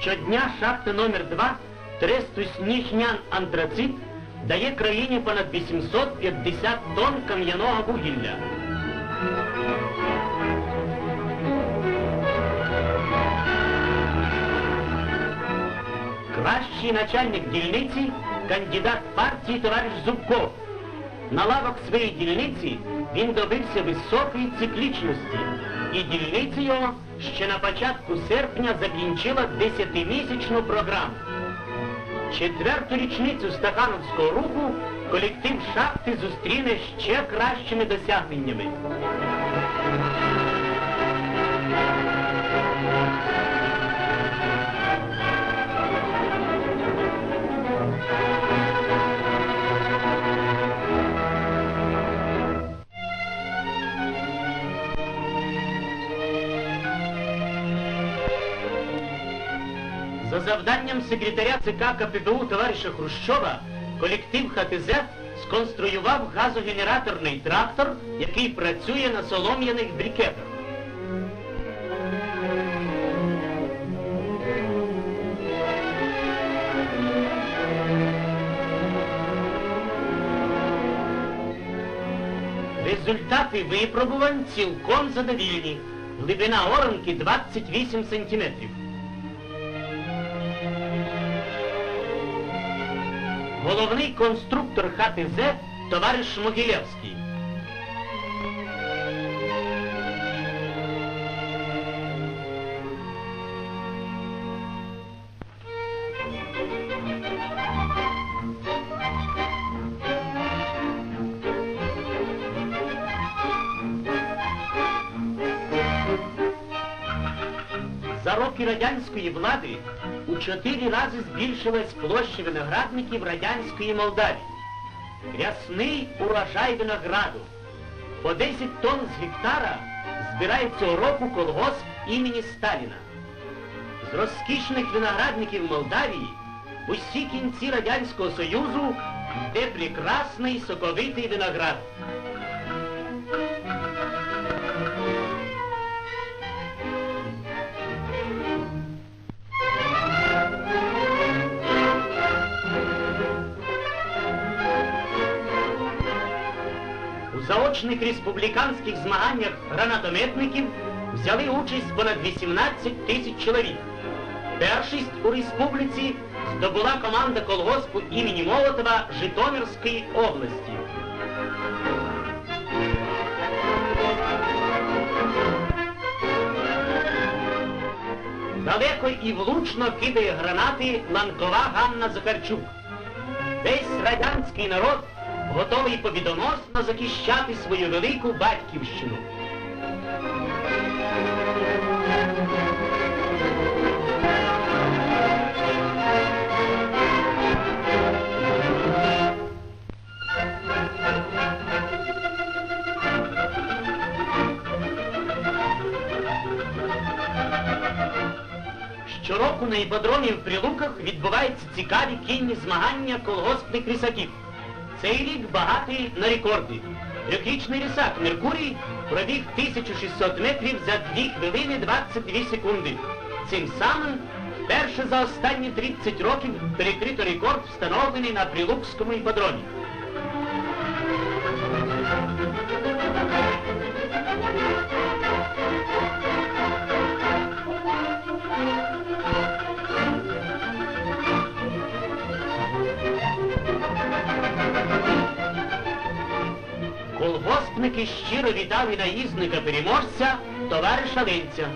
Щодня шахта номер 2 Трестус Ніжнян Антрацит дає країні понад 850 тонн кам'яного вугілля. Кращий начальник дільниці кандидат партії товариш Зубков. На лавах своєї дільниці він добився високої циклічності, і дільниця його ще на початку серпня закінчила десятимісячну програму. Четверту річницю Стахановського руху колектив шахти зустріне ще кращими досягненнями. За завданням секретаря ЦК КПБУ товариша Хрущова колектив ХТЗ сконструював газогенераторний трактор, який працює на солом'яних брикетах. Результати випробувань цілком задовільні. Глибина оранки 28 сантиметрів. Головний конструктор ХТЗ товариш Могилевський. За роки радянської влади у чотири рази збільшилась площа виноградників радянської Молдавії. Рясний урожай винограду. По 10 тонн з гектара збирає цього року колгосп імені Сталіна. З розкішних виноградників Молдавії усі кінці Радянського Союзу йде прекрасний соковитий виноград. Заочних республіканських змаганнях гранатометників взяли участь понад 18 тисяч чоловік. Першість у республіці здобула команда колгоспу імені Молотова Житомирської області. Далеко і влучно кидає гранати ланкова Ганна Захарчук. Весь радянський народ готовий побідоносно захищати свою велику батьківщину. Щороку на іподромі в Прилуках відбуваються цікаві кінні змагання колгоспних рисаків. Цей рік багатий на рекорди. Трьохрічний рисак Меркурій пробіг 1600 метрів за 2 хвилини 22 секунди. Цим самим вперше за останні 30 років перекрито рекорд, встановлений на Прилукському іподромі. Колгоспники щиро вітали наїзника переможця, товариша Ленця.